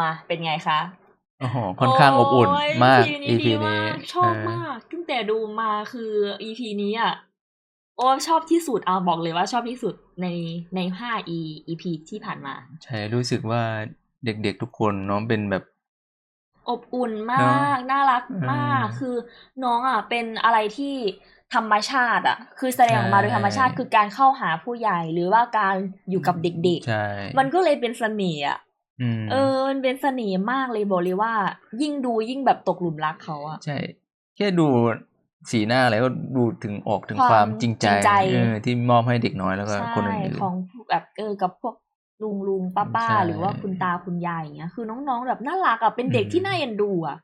มาเป็นไงคะโอ้โหค่อนข้างอบอุ่นโมาก EP นี้ EP ดีนี้มากชอบเมากตั้งแต่ดูมาคือ EP นี้อะโอ้ชอบที่สุดเอาบอกเลยว่าชอบที่สุดในในห้า E EP ที่ผ่านมา ใช่รู้สึกว่าเด็กๆทุกคนเน้องเป็นแบบอบอุ่นเนมาอะกน่ารักมากอืมคือน้องอะเป็นอะไรที่ธรรมชาติอะ คือแสดงออกมาโดยใช่ธรรมชาติคือการเข้าหาผู้ใหญ่หรือว่าการอยู่กับเด็กใช่ๆมันก็เลยเป็นเสน่ห์อะอืม เออมันเป็นเสน่ห์มากเลยบอกเลยว่า ยิ่งดูยิ่งแบบตกหลุมรักเขาอะใช่ แค่ดูสีหน้าอะไรก็ดูถึงออกถึงความความจริงใจจริงใจเออที่มอบให้เด็กน้อยแล้วก็ใช่คนอื่นของแบบเออกับพวกลุงลุงป้าป้าใช่หรือว่าคุณตาคุณยายอย่างเงี้ยคือน้องๆแบบน่ารักอะเป็นเด็กอืมที่น่าเอ็นดูอะ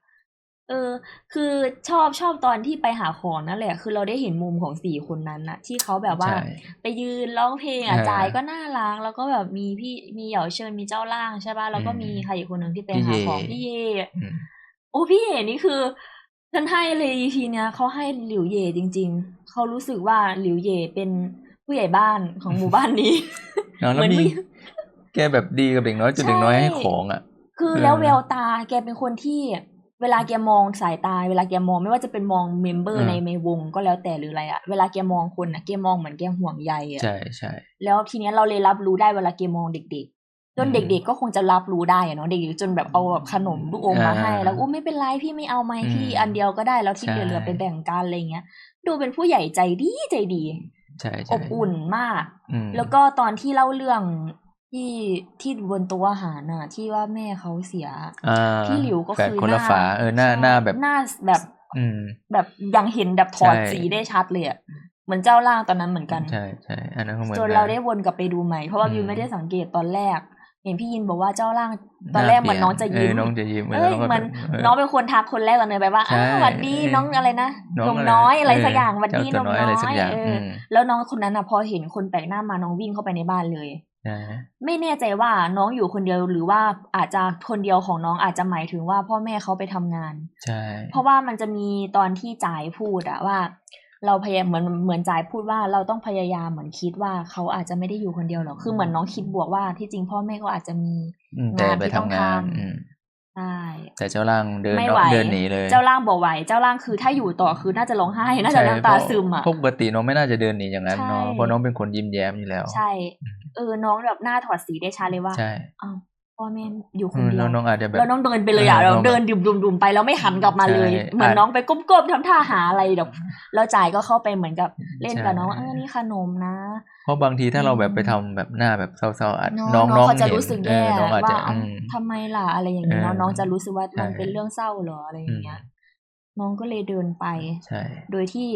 เออ คือชอบชอบตอนที่ไปหาของนั่นแหละ คือเราได้เห็นมุมของสี่คนนั้นน่ะที่เขาแบบว่าใช่ไปยืนร้องเพลงอะเออจายก็น่ารักแล้วก็แบบมีพี่มีเหยาเชิญมีเจ้าล่างใช่ป่ะแล้วก็อืมมีใครอีกคนหนึ่งที่ไปพี่หาเย่ของพี่เย่อืมโอ้พี่เย่นี่คือฉันให้เลยทีเนี้ยเขาให้หลิวเย่จริง ๆเขารู้สึกว่าหลิวเย่เป็นผู้ใหญ่บ้านของหมู่บ้านนี้เนาะเหแล้วมือนมีมีแกแบบดีกับเด็กน้อยจนใช่เด็กน้อยให้ของอะ คือเออแล้วแววตาแกเป็นคนที่ เวลาแกมองสายตา เวลาแกมองไม่ว่าจะเป็นมองเมมเบอร์ในในวงก็แล้วแต่หรืออะไรอะเวลาแกมองคนอะแกมองเหมือนแกห่วงใยอะใช่ใช่แล้วทีเนี้ยเราเลยรับรู้ได้เวลาแกมองเด็กๆจนอืมเด็กๆก็คงจะรับรู้ได้อะเนาะเด็กๆจนแบบเอาแบบขนมลูกอมมาให้อ่าแล้วอู้ไม่เป็นไรพี่ไม่เอาไหมอืมพี่อันเดียวก็ได้แล้วที่ใช่เหลือๆไปแบ่งกันอะไรเงี้ย ดูเป็นผู้ใหญ่ใจดีใจดีใช่อใช่บอุ่นมากอืมแล้วก็ตอนที่เล่าเรื่อง ที่ที่บนโต๊ะอาหารน่ะ ที่ว่าแม่เขาเสียอ่าพี่หลิวก็แฝดคือคนละหน้าฝาเออหน้าใช่หน้าแบบหน้าแบบ อืม แบบยังเห็นแบบถอดใช่สีได้ชัดเลยอะเหมือนเจ้าล่างตอนนั้นเหมือนกันใช่ใช่อันนั้นก็เหมือนจนกันเราได้วนกลับไปดูใหม่เพราะว่าอืมวิวไม่ได้สังเกตตอนแรกเห็นพี่ยินบอกว่าเจ้าล่างตอนแรกเหมือนน้องจะยิ้มเออน้องจะยิ้มเอ้ยแล้วก็เหมือนแบบน้องเป็นคนทักคนแรกตอนเนยไปว่าใช่อ้าวหวัดดีเออน้องอะไรนะน้นองมอะไรน้อยอะไรเออสักอย่างหวัดดีเจ้านตัวมน้อยน้อะไรอสักยอย่างเอออมแล้วน้องคนนั้นอะพอเห็นคนแปลกหน้ามาน้องวิ่งเข้าไปในบ้านเลยใช่ ไม่แน่ใจว่าน้องอยู่คนเดียวหรือว่าอาจจะคนเดียวของน้องอาจจะหมายถึงว่าพ่อแม่เขาไปทำงาน ใช่ เพราะว่ามันจะมีตอนที่จ่ายพูดอะว่า เราพยายามเหมือนเหมือนจ่ายพูดว่าเราต้องพยายามเหมือนคิดว่าเขาอาจจะไม่ได้อยู่คนเดียวหรอกคือเหมือนน้องคิดบวกว่าที่จริงพ่อแม่ก็อาจจะมีอืมแต่งานไปที่ทำต้องงานทำอืมใช่แต่เจ้าล่างเดินไม่ไหวเดินหนีเลย เจ้าล่างบอกไหวเจ้าล่างคือถ้าอยู่ต่อคือน่าจะร้องไห้น่าจะใช่น้ำตาเพระซึมอะปกติน้องไม่น่าจะเดินหนีอย่างนั้นใช่เนาะเพราะน้องเป็นคนยิ้มแย้มอยู่แล้ว ใช่ เออน้องแบบหน้าถอดสีได้ชัดเลยว่าใช่อ้าวพ่อแม่อยู่คอืนมเดียแล้ววน้องอาจจะแบบแล้วน้องเดินไปเลยอะเออเราน้องเดินดุมดุมๆไปแล้วไม่หันกลับมาเลยใช่เหมือนอาจน้องไปก้มๆทำท่าหาอะไรเดี๋ยวแล้วจ่ายก็เข้าไปเหมือนกับเล่นกับใช่น้องว่าเออนี่ขนมนะ เพราะบางทีถ้าเราแบบอืมไปทำแบบหน้าแบบเศร้าๆอาจน้องน้องน้น้อองงเขาจะเห็นรู้สึกเอแย่อน้องอาจจะว่าเอ้าอืมทำไมล่ะอะไรอย่างเงี้ยเออเนาะน้องจะรู้สึกว่าใช่มันเป็นเรื่องเศร้าเหรออะไรอย่างเงี้ยน้องก็เลยเดินไปใช่โดยที่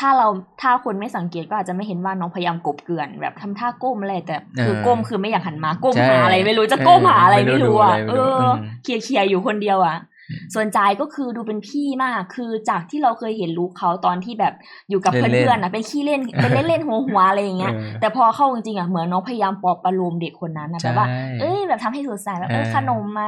ถ้าเราถ้าคนไม่สังเกตก็อาจจะไม่เห็นว่าน้องพยายามกบเกลื่อนแบบทำท่าก้มอะไรแต่คือก้มคือไม่อยากหันมาก้มใช่หาอะไรไม่รู้จะก้มหาอะไรไม่รู้อะไม่เอรู้อดูอะไรไม่รู้อเคลียร์เคลียร์อยู่คนเดียวอะอืมส่วนจายก็คือดูเป็นพี่มากคือจากที่เราเคยเห็นลูกเขาตอนที่แบบอยู่กับเล่นๆเพื่อนๆนะเป็นขี้เล่นเป็นเล่นเล่นๆหัวหัวๆอะไรอย่างเงี้ยเออแต่พอเข้าจริงๆอะเหมือนน้องพยายามปลอบประโลมเด็กคนนั้นนะแบบว่าใช่เอ้ยแบบทำให้สดใสแบบเออเออขนมไหม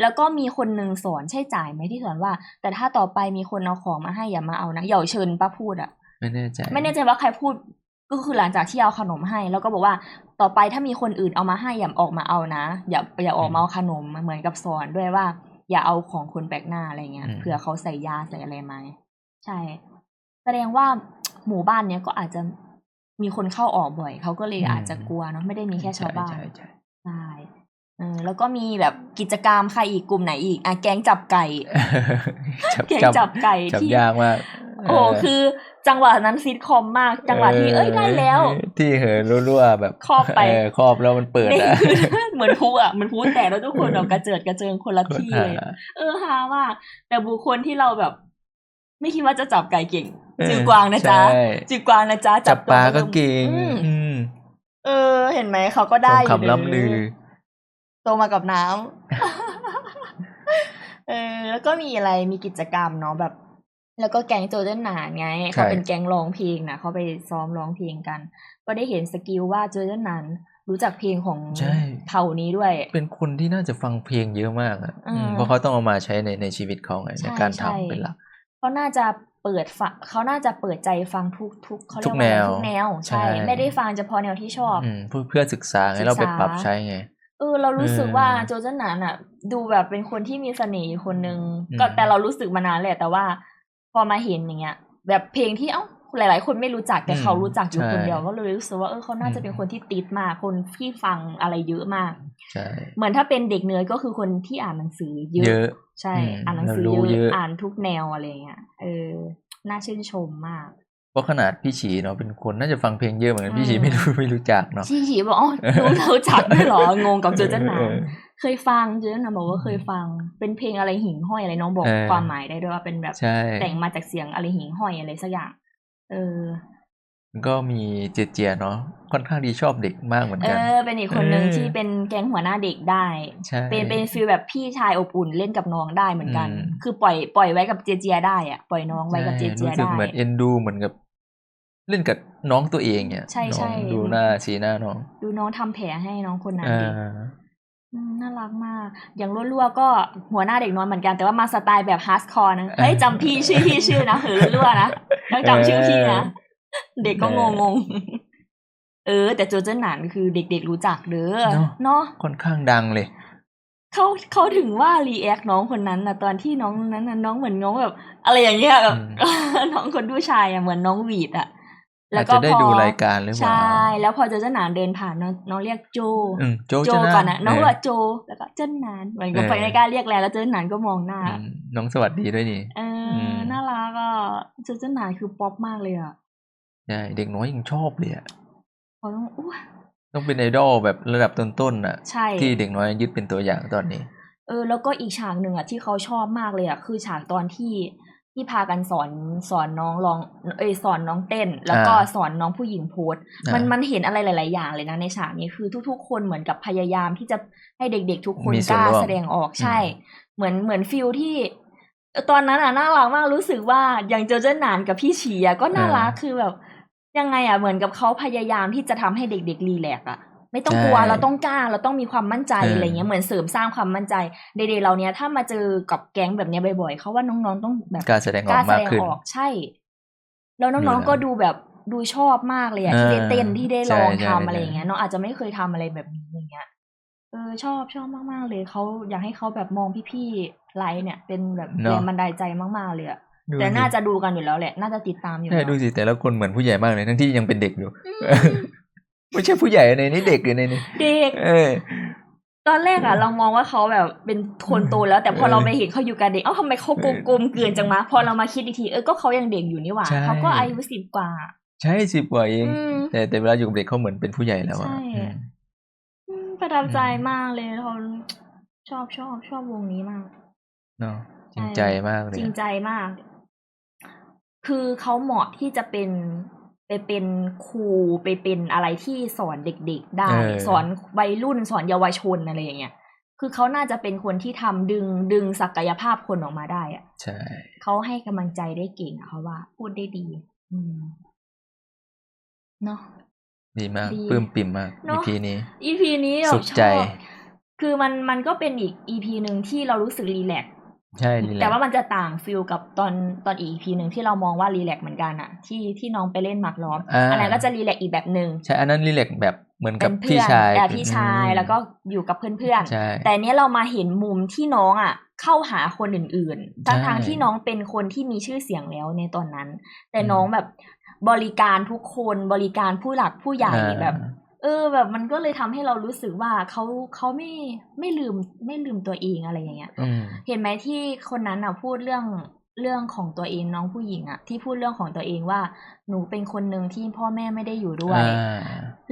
แล้วก็มีคนหนึ่งสอนใช่จ่ายไหมที่สอนว่า แต่ถ้าต่อไปมีคนเอาของมาให้อย่ามาเอานะอย่าเชิญป้าพูดอะ ไม่แน่ใจไม่แน่ใจว่าใครพูดก็คือหลังจากที่เอาขนมให้ แล้วก็บอกว่าต่อไปถ้ามีคนอื่นเอามาให้อย่าออกมาเอานะ อย่าอย่าออกมาเอาขนมเหมือนกับสอนด้วยว่า อย่าเอาของคนแปลกหน้าอะไรเงี้ยอืมเผื่อเขาใส่ยาใส่อะไรมาใช่ แสดงว่าหมู่บ้านเนี้ยก็อาจจะมีคนเข้าออกบ่อยเขาก็เลยอาจจะกลัวเนาะไม่ได้มีแค่ชาวบ้านใช่ใช่ใช่เออแล้วก็มีแบบกิจกรรมใครอีกกลุ่มไหนอีกอะแก๊งจับไก่ใช่แก๊งจับจับไก่จับที่ยากมาก โอ้คือจังหวะนั้นซิทคอมมาก จังหวะที่เอ้ยได้แล้ว ที่เหินรั่วๆแบบครอบไปเออครอบแล้วมันเปิดนี่อะคือเหมือนพูอะเหมือนพูแต่แล้วทุกคนแบบกระเจิดกระเจิงคนละที่เลยเออฮามาก แต่บุคคลที่เราแบบ ไม่คิดว่าจะจับไก่เก่งเออจือกวางนะจ๊ะใช่จือกวางนะจ๊ะจับปลาก็ตัวเก่งอืมอืมเออ เห็นไหมเขาก็ได้สมอยู่คำล่ำลือโตมากับน้ำเออแล้วก็มีอะไรมีกิจกรรมเนาะแบบ แล้วก็แก๊งโจเจนหนานไง เขาเป็นแก๊งร้องเพลงนะเขาไปซ้อมร้องเพลงกัน ก็ได้เห็นสกิลว่าโจเจนหนานรู้จักเพลงของใช่เผ่านี้ด้วย เป็นคนที่น่าจะฟังเพลงเยอะมากอะอืมอืมเพราะเขาต้องเอามาใช้ในในชีวิตเขาไงใช่ในการใช่ทำเป็นหลักเขาน่าจะเปิดฟังเขาน่าจะเปิดใจฟังทุกทุกเขาเรียทุกกว่าอะไรแนวทุกแนวใช่ใช่ ไม่ได้ฟังเฉพาะแนวที่ชอบอืมเพื่อเพื่อศึกษาไงศึกษาเราไปปรับใช้ไงเออเรารู้สึกเออว่าโจเจนหนานอะ ดูแบบเป็นคนที่มีเสน่ห์คนนึงอืมก็แต่เรารู้สึกมานานแหละแต่ว่าพ อมาเห็นอย่างเงี้ย แบบเพลงที่เอ้าหลาย ๆ คนไม่รู้จักแต่เขารู้จักอยู่คนเดียวก็เลยรู้สึกว่าเออเขาน่าจะเป็นคนที่ติดมากคนที่ฟังอะไรเยอะมากใช่เหมือนถ้าเป็นเด็กเนื้อก็คือคนที่อ่านหนังสือเยเยอะอะ ใช่อืมอ่านหนังสือแล้วรู้เยเยอะอะอ่านทุกแนวอะไรเงี้ยเออ น่าชื่นชมมากเพราะขนาดพี่ฉีเนาะเป็นคนน่าจะฟังเพลงเยอะเหมือนกันอืมพี่ฉีไม่รู้ไม่รู้จักเนาะชี่ฉีบอกอ๋อรู้รู้จักด้วยเหรองงกับเจอเจันหนา เออเคยฟังเจอเจันหนาบอกว่าเคยฟัง เป็นเพลงอะไรหิ่งห้อยอะไรน้องบอกเออความหมายได้ด้วยว่าเป็นแบบใช่แต่งมาจากเสียงอะไรหิ่งห้อยอะไรสักอย่าง เออมันก็มีเจเจียเนาะค่อนข้างดีชอบเด็กมากเหมือนเอกันอเป็นอีกคนหนึ่งเออที่เป็นแก๊งหัวหน้าเด็กได้ใช่เป็นเป็นฟีลแบบพี่ชายอบอุ่นเล่นกับน้องได้เหมือนกันอืมคือปล่อยปล่อยไว้กับเจเจียได้อะปล่อยน้องไว้กับเจเจียรู้สึกได้เหมือนเอ็นดูเหมือนกับ เล่นกับน้องตัวเองเนี่ยใช่ใช่น้องดูหน้าสีหน้าน้อง ดูน้องทำแผลให้น้องคนนั้นอ่าดิ อืมน่ารักมาก อย่างรั่วๆก็หัวหน้าเด็กน้อยเหมือนกัน แต่ว่ามาสไตล์แบบฮาร์ดคอร์นะเฮ้ยจำพี่ชื่อพี่ชื่อนะเหือรั่วๆนะต้องจำชื่อพี่นะ เด็กก็งงงๆเออ แต่โจเจนหนานคือเด็กๆรู้จักเด้อเนาะค่อนข้างดังเลยเขาเขาถึงว่ารีแอคน้องคนนั้นนะตอนที่น้องนั้นน่ะน้องเหมือนน้องแบบ อะไรอย่างเงี้ยแบบน้องคนผู้ชายอะเหมือนน้องหวีดอะ อาจจะได้ดูรายการหรือเปล่าใช่แล้วพอเจอเจ้าหนานเดินผ่านน้องน้องเรียกโจอืมโจโจจะาก่อนนะน้องเว่าโจ แล้วก็เจ้าหนานเหมือนกับเออไฟไม่กล้าเรียกแล้วแล้วเจ้าหนานก็มองหน้าอืมน้องสวัสดีด้วยนี่เอออือมน่ารักอะเจ้าเจ้าหนานคือป๊อปมากเลยอะใช่เด็กน้อยยังชอบเลยอะเขาต้องอ้วต้องเป็นไอดอลแบบระดับต้นๆน่ะใช่ที่เด็กน้อยยึดเป็นตัวอย่างตอนนี้ เออ แล้วก็อีกฉากหนึ่งอะที่เขาชอบมากเลยอะคือฉากตอนที่ ที่พากันสอนสอนน้องร้องเอยสอนน้องเต้น แล้วก็อ่าสอนน้องผู้หญิงโพสอ่ามัมันมันเห็นอะไรหลาย ๆ อย่างเลยนะในฉากนี้คือทุก ๆ คนเหมือนกับพยายามที่จะให้เด็ก ๆ ทุกคนมีกส่วนล้าร่วมแสดงออกใช่อืมเหมือนเหมือนฟิลที่เออตอนนั้นอะน่ารักมากรู้สึกว่าอย่างเจอเจ้าหนานกับพี่ฉีอะก็น่ารักคือแบบยังไงอะเหมือนกับเขาพยายามที่จะทำให้เด็ก ๆ รีแลกซ์อะ ไม่ต้องกลัวใช่เราต้องกล้าเราต้องมีความมั่นใจเออออะไรเงี้ยเหมือนเสริมสร้างความมั่นใจเด็กๆเราเนี้ยถ้ามาเจอกับแก๊งแบบเนี้ยบ่อยๆเขาว่าน้องๆต้องแบบกล้าแสดงออกกล้าแสมากดงขึ้นออกใช่ แล้วน้องดูๆนะก็ดูแบบดูชอบมากเลยอะเออที่ได้เต้นที่ได้ลองใช่ทำใช่อะไรใช่อย่างเงี้ยน้องอาจจะไม่เคยทำอะไรแบบนี้อย่างเงี้ยเออชอบชอบมากๆเลยเขาอยากให้เขาแบบมองพี่ๆไลฟ์เนี่ย เป็นแบบแรงบันดาลใจมากๆเลยอะดูแต่สิน่าจะดูกันอยู่แล้วแหละ น่าจะติดตามอยู่ใช่แล้วดูสิแต่ละคนเหมือนผู้ใหญ่มากเลยทั้งที่ยังเป็นเด็กอยู่ ไม่ใช่ผู้ใหญ่ในนี้เด็กอยู่ในนี้เด็ก เออ ตอนแรกอะเรามองว่าเขาแบบเป็นคนโตแล้ว แต่พอเออเราไปเห็นเขาอยู่กับเด็กเอ้าทำไมเขากลมๆเกินจังมาพอเรามาคิดอีกทีเออก็เขายังเด็กอยู่นี่หว่าใช่เขาก็อายุสิบกว่า ใช่สิบกว่าเองอืมแต่แต่เวลาอยู่กับเด็กเขาเหมือนเป็นผู้ใหญ่แล้วอะใช่อืมอืมประทับใจอืมมากเลยเขาชอบชอบชอบวงนี้มากเนาะจริงใจมากเลยจริงใจมาก คือเขาเหมาะที่จะเป็น ไปเป็นครูไปเป็นอะไรที่สอนเด็กๆ ได้เออสอนวัยรุ่นสอนเยาวชนอะไรอย่างเงี้ยคือเขาน่าจะเป็นคนที่ทำดึงดึงศักยภาพคนออกมาได้อะใช่เขาให้กำลังใจได้เก่งอะเขาว่า พูดได้ดี อืมเนาะดีมากดีปลื้มปิ่มมากเนอะ EP นี้ EP นี้แบบสุขชใจอบคือมันมันก็เป็นอีก EP หนึ่งที่เรารู้สึกรีแลกซ์ ใช่ดีแหละแต่ว่ามันจะต่างฟิลกับตอนตอนอีพีหนึ่งที่เรามองว่ารีแลกซ์เหมือนกันอะที่ที่น้องไปเล่นหมากล้อมอ่าอันนั้นก็จะรีแลกซ์อีกแบบหนึ่งใช่อันนั้นรีแลกซ์แบบเหมือนกัเป็บนเพื่พี่อนชายแต่พี่ชายอืมแล้วก็อยู่กับเพื่อนใช่ๆแต่เนี้ยเรามาเห็นมุมที่น้องอะเข้าหาคนอื่นๆ ทั้งใช่ทางๆที่น้องเป็นคนที่มีชื่อเสียงแล้วในตอนนั้น แต่อืมน้องแบบบริการทุกคนบริการผู้หลักผู้ใหญ่อ่าแบบ เออ แบบมันก็เลยทำให้เรารู้สึกว่าเขาเขาไม่ไม่ลืมไม่ลืมตัวเองอะไรอย่างเงี้ยอืมเห็นไหมที่คนนั้นอะพูดเรื่องเรื่องของตัวเองน้องผู้หญิงอะที่พูดเรื่องของตัวเองว่า หนูเป็นคนหนึ่งที่พ่อแม่ไม่ได้อยู่ด้วยอ่า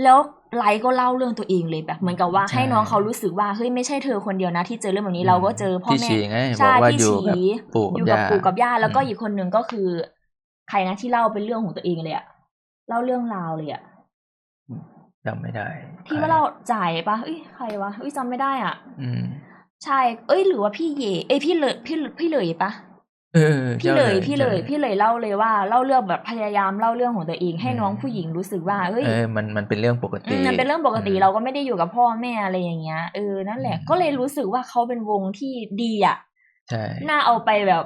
แล้วไลฟ์ก็เล่าเรื่องตัวเองเลยแบบเหมือนกับว่าใช่ให้น้องเขารู้สึกว่าเฮ้ยไม่ใช่เธอคนเดียวนะ ที่เจอเรื่องแบบนี้เราก็เจอพ่อพี่แม่ชีไงบใช่อกว่าพี่อยู่กับฉีปู่อกับยู่กับย่าปู่กับย่าแล้วก็อืมอีกคนหนึ่งก็คือ ใครนะที่เล่าเป็นเรื่องของตัวเองเลยอะเล่าเรื่องราวเลยอะ จำไม่ได้ ที่ว่าเราจ่ายปะเอ้ยใครวะเอ้ยจำไม่ได้อะ อืมใช่ เอ้ย หรือว่าพี่เย เอ้ยพี่เลยพี่พี่เลยปะเออพี่เลยจ้าพี่เลยจ้าพี่เลยเล่าเลยว่าเล่าเรื่องแบบพยายามเล่าเรื่องของตัวเองให้อืมน้องผู้หญิงรู้สึกว่าเอ้ยเออมันมันเป็นเรื่องปกอืติมมันเป็นเรื่องปกติอืมเราก็ไม่ได้อยู่กับพ่อแม่อะไรอย่างเงี้ยเออนั่นแหละอืมก็เลยรู้สึกว่าเขาเป็นวงที่ดีอะใช่น่าเอาไปแบบ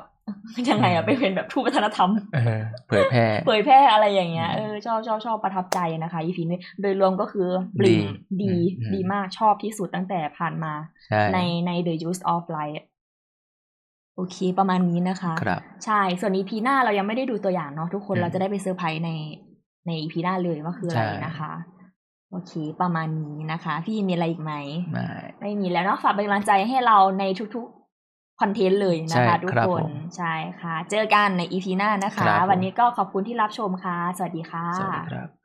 ยังไงอะไปเป็นแบบทูตวัฒนธรรมเออเผยแพร่เผยแพร่อะไรอย่างเงี้ยเออชอบชอบชอบประทับใจนะคะ EP นี้โดยรวมก็คือปริ่มดีดีอืมดีมากชอบที่สุดตั้งแต่ผ่านมาใช่ในใน The Use of Light โอเค ประมาณนี้นะคะครับใช่ ส่วน EP หน้าเรายังไม่ได้ดูตัวอย่างเนาะทุกคนอืมเราจะได้ไปเซอร์ไพรส์ในใน EP หน้าเลยว่าคืออะไรใช่นะคะโอเค ประมาณนี้นะคะ พี่มีอะไรอีกไหม ไม่ ไม่มีแล้วเนาะฝากเป็นกำลังใจให้เราในทุกๆ คอนเทนต์เลยนะคะใช่ทุกครับคนผมใช่ค่ะ เจอกันใน EP หน้านะครัคะบผมวันนี้ก็ขอบคุณที่รับชมค่ะ สวัสดีค่ะสวัสดีครับ